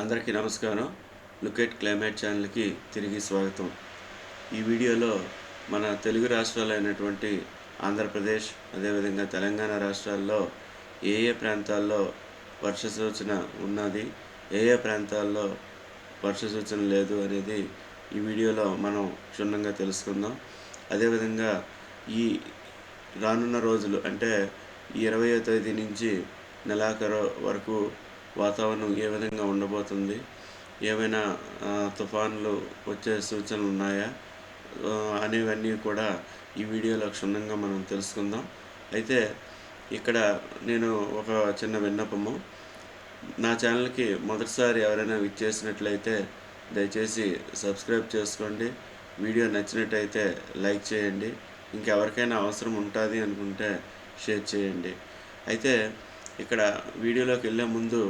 అందరికీ నమస్కారం. Look at climate ఛానల్కి తిరిగి స్వాగతం. ఈ వీడియోలో మన తెలుగు రాష్ట్రాలైనటువంటి ఆంధ్రప్రదేశ్ అదేవిధంగా తెలంగాణ రాష్ట్రాల్లో ఏ ఏ ప్రాంతాల్లో వర్ష సూచన ఉన్నది ఏ ఏ ప్రాంతాల్లో వర్ష సూచన లేదు అనేది ఈ వీడియోలో మనం క్షుణ్ణంగా తెలుసుకుందాం. అదేవిధంగా ఈ రానున్న రోజులు అంటే ఇరవయో తేదీ నుంచి నెలాఖరు వరకు వాతావరణం ఏ విధంగా ఉండబోతుంది? ఏమైనా తుఫాన్లు వచ్చే సూచనలు ఉన్నాయా? అనేవన్నీ కూడా ఈ వీడియోలో క్షుణ్ణంగా మనం తెలుసుకుందాం. అయితే ఇక్కడ నేను ఒక చిన్న విన్నపము. నా ఛానల్కి మొదటిసారి ఎవరైనా విచ్చేసినట్లయితే దయచేసి సబ్స్క్రైబ్ చేసుకోండి. వీడియో నచ్చినట్టయితే లైక్ చేయండి. ఇంకెవరికైనా అవసరం ఉంటుంది అనుకుంటే షేర్ చేయండి. అయితే ఇక్కడ వీడియోలోకి వెళ్ళే ముందు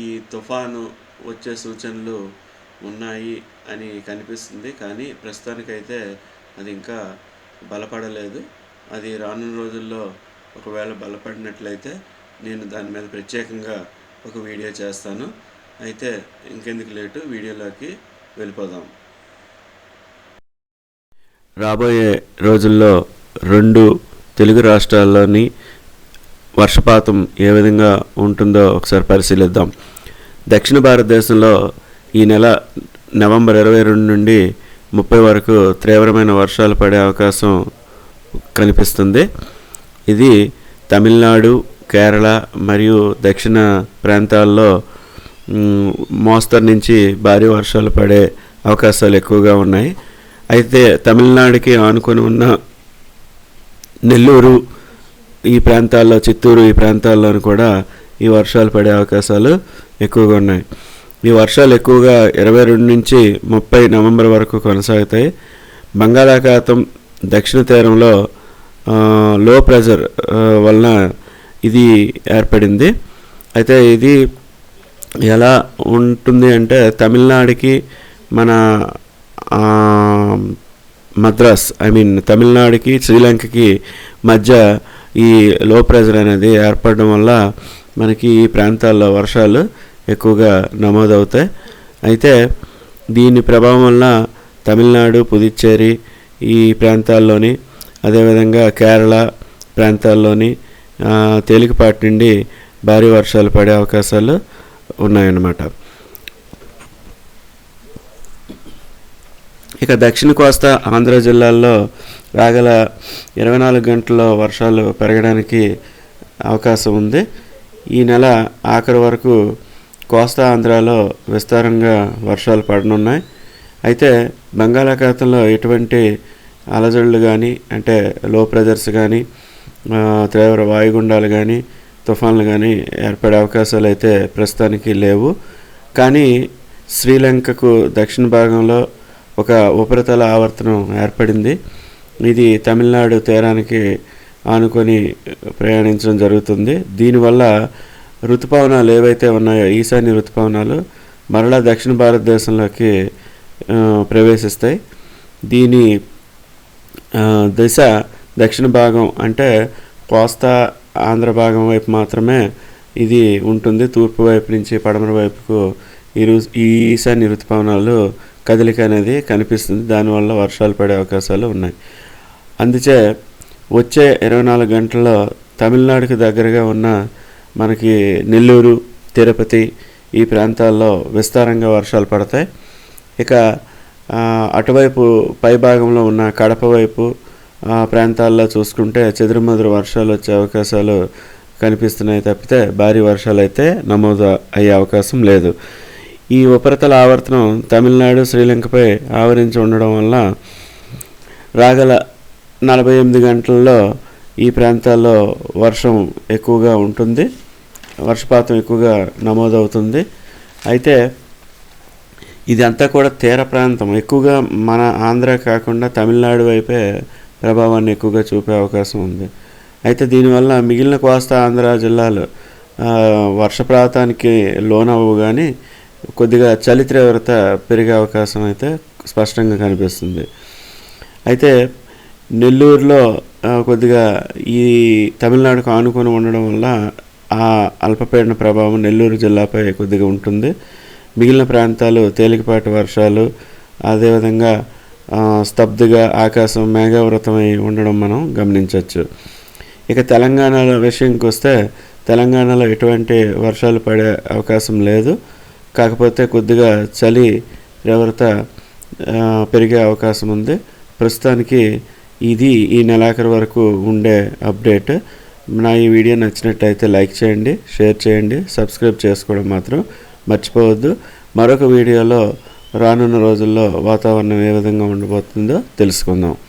ఈ తుఫాను వచ్చే సూచనలు ఉన్నాయి అని కనిపిస్తుంది. కానీ ప్రస్తుతానికైతే అది ఇంకా బలపడలేదు. అది రానున్న రోజుల్లో ఒకవేళ బలపడినట్లయితే నేను దాని మీద ప్రత్యేకంగా ఒక వీడియో చేస్తాను. అయితే ఇంకెందుకు లేటు వీడియోలోకి వెళ్ళిపోదాం. రాబోయే రోజుల్లో రెండు తెలుగు రాష్ట్రాల్లోని వర్షపాతం ఏ విధంగా ఉంటుందో ఒకసారి పరిశీలిద్దాం. దక్షిణ భారతదేశంలో ఈ నెల నవంబర్ ఇరవై రెండు నుండి ముప్పై వరకు తీవ్రమైన వర్షాలు పడే అవకాశం కనిపిస్తుంది. ఇది తమిళనాడు కేరళ మరియు దక్షిణ ప్రాంతాల్లో మోస్తరు నుంచి భారీ వర్షాలు పడే అవకాశాలు ఎక్కువగా ఉన్నాయి. అయితే తమిళనాడుకి ఆనుకొని ఉన్న నెల్లూరు ఈ ప్రాంతాల్లో చిత్తూరు ఈ ప్రాంతాల్లోనూ కూడా ఈ వర్షాలు పడే అవకాశాలు ఎక్కువగా ఉన్నాయి. ఈ వర్షాలు ఎక్కువగా ఇరవై రెండు నుంచి ముప్పై నవంబర్ వరకు కొనసాగుతాయి. బంగాళాఖాతం దక్షిణ తీరంలో లో ప్రెజర్ వలన ఇది ఏర్పడింది. అయితే ఇది ఎలా ఉంటుంది అంటే తమిళనాడుకి మన మద్రాస్ ఐ మీన్ తమిళనాడుకి శ్రీలంకకి మధ్య ఈ లో ప్రెజర్ అనేది ఏర్పడడం వల్ల మనకి ఈ ప్రాంతాల్లో వర్షాలు ఎక్కువగా నమోదవుతాయి. అయితే దీని ప్రభావం వల్ల తమిళనాడు పుదుచ్చేరి ఈ ప్రాంతాల్లోని అదేవిధంగా కేరళ ప్రాంతాల్లోని తేలికపాటి నుండి భారీ వర్షాలు పడే అవకాశాలు ఉన్నాయన్నమాట. ఇక దక్షిణ కోస్తా ఆంధ్ర జిల్లాల్లో రాగల ఇరవై నాలుగు గంటల్లో వర్షాలు పెరగడానికి అవకాశం ఉంది. ఈ నెల ఆఖరి వరకు కోస్తా ఆంధ్రాలో విస్తారంగా వర్షాలు పడనున్నాయి. అయితే బంగాళాఖాతంలో ఎటువంటి అలజడులు కానీ అంటే లో ప్రెజర్స్ కానీ తీవ్ర వాయుగుండాలు కానీ తుఫాన్లు కానీ ఏర్పడే అవకాశాలు అయితే ప్రస్తుతానికి లేవు. కానీ శ్రీలంకకు దక్షిణ భాగంలో ఒక ఉపరితల ఆవర్తనం ఏర్పడింది. ఇది తమిళనాడు తీరానికి ఆనుకొని ప్రయాణించడం జరుగుతుంది. దీనివల్ల ఋతుపవనాలు ఏవైతే ఉన్నాయో ఈశాన్య ఋతుపవనాలు మరలా దక్షిణ భారతదేశంలోకి ప్రవేశిస్తాయి. దీని దిశ దక్షిణ భాగం అంటే కోస్తా ఆంధ్ర భాగం వైపు మాత్రమే ఇది ఉంటుంది. తూర్పు వైపు నుంచి పడమర వైపుకు ఈ రు ఈ ఈశాన్య ఋతుపవనాలు కదలిక అనేది కనిపిస్తుంది. దానివల్ల వర్షాలు పడే అవకాశాలు ఉన్నాయి. అందుచే వచ్చే ఇరవై నాలుగు గంటల్లో తమిళనాడుకు దగ్గరగా ఉన్న మనకి నెల్లూరు తిరుపతి ఈ ప్రాంతాల్లో విస్తారంగా వర్షాలు పడతాయి. ఇక అటువైపు పైభాగంలో ఉన్న కడప వైపు ప్రాంతాల్లో చూసుకుంటే చెదురుమదురు వర్షాలు వచ్చే అవకాశాలు కనిపిస్తున్నాయి తప్పితే భారీ వర్షాలు అయితే నమోదు అయ్యే అవకాశం లేదు. ఈ ఉపరితల ఆవర్తనం తమిళనాడు శ్రీలంకపై ఆవరించి ఉండడం వల్ల రాగల నలభై ఎనిమిది గంటల్లో ఈ ప్రాంతాల్లో వర్షం ఎక్కువగా ఉంటుంది. వర్షపాతం ఎక్కువగా నమోదవుతుంది. అయితే ఇదంతా కూడా తీర ప్రాంతం. ఎక్కువగా మన ఆంధ్ర కాకుండా తమిళనాడు వైపే ప్రభావాన్ని ఎక్కువగా చూపే అవకాశం ఉంది. అయితే దీనివల్ల మిగిలిన కోస్తా ఆంధ్ర జిల్లాలు ఆ, వర్షపాతానికి కానీ కొద్దిగా చలి తీవ్రత పెరిగే అవకాశం అయితే స్పష్టంగా కనిపిస్తుంది. అయితే నెల్లూరులో కొద్దిగా ఈ తమిళనాడుకు ఆనుకొని ఉండడం వల్ల ఆ అల్పపీడన ప్రభావం నెల్లూరు జిల్లాపై కొద్దిగా ఉంటుంది. మిగిలిన ప్రాంతాలు తేలికపాటి వర్షాలు అదేవిధంగా స్తబ్దుగా ఆకాశం మేఘావృతమై ఉండడం మనం గమనించవచ్చు ఇక తెలంగాణలో విషయంకి వస్తే తెలంగాణలో ఎటువంటి వర్షాలు పడే అవకాశం లేదు. కాకపోతే కొద్దిగా చలి తీవ్రత పెరిగే అవకాశం ఉంది. ప్రస్తుతానికి ఇది ఈ నెలాఖరు వరకు ఉండే అప్డేట్. నా ఈ వీడియో నచ్చినట్టయితే లైక్ చేయండి షేర్ చేయండి సబ్స్క్రైబ్ చేసుకోవడం మాత్రం మర్చిపోవద్దు. మరొక వీడియోలో రానున్న రోజుల్లో వాతావరణం ఏ విధంగా ఉండబోతుందో తెలుసుకుందాం.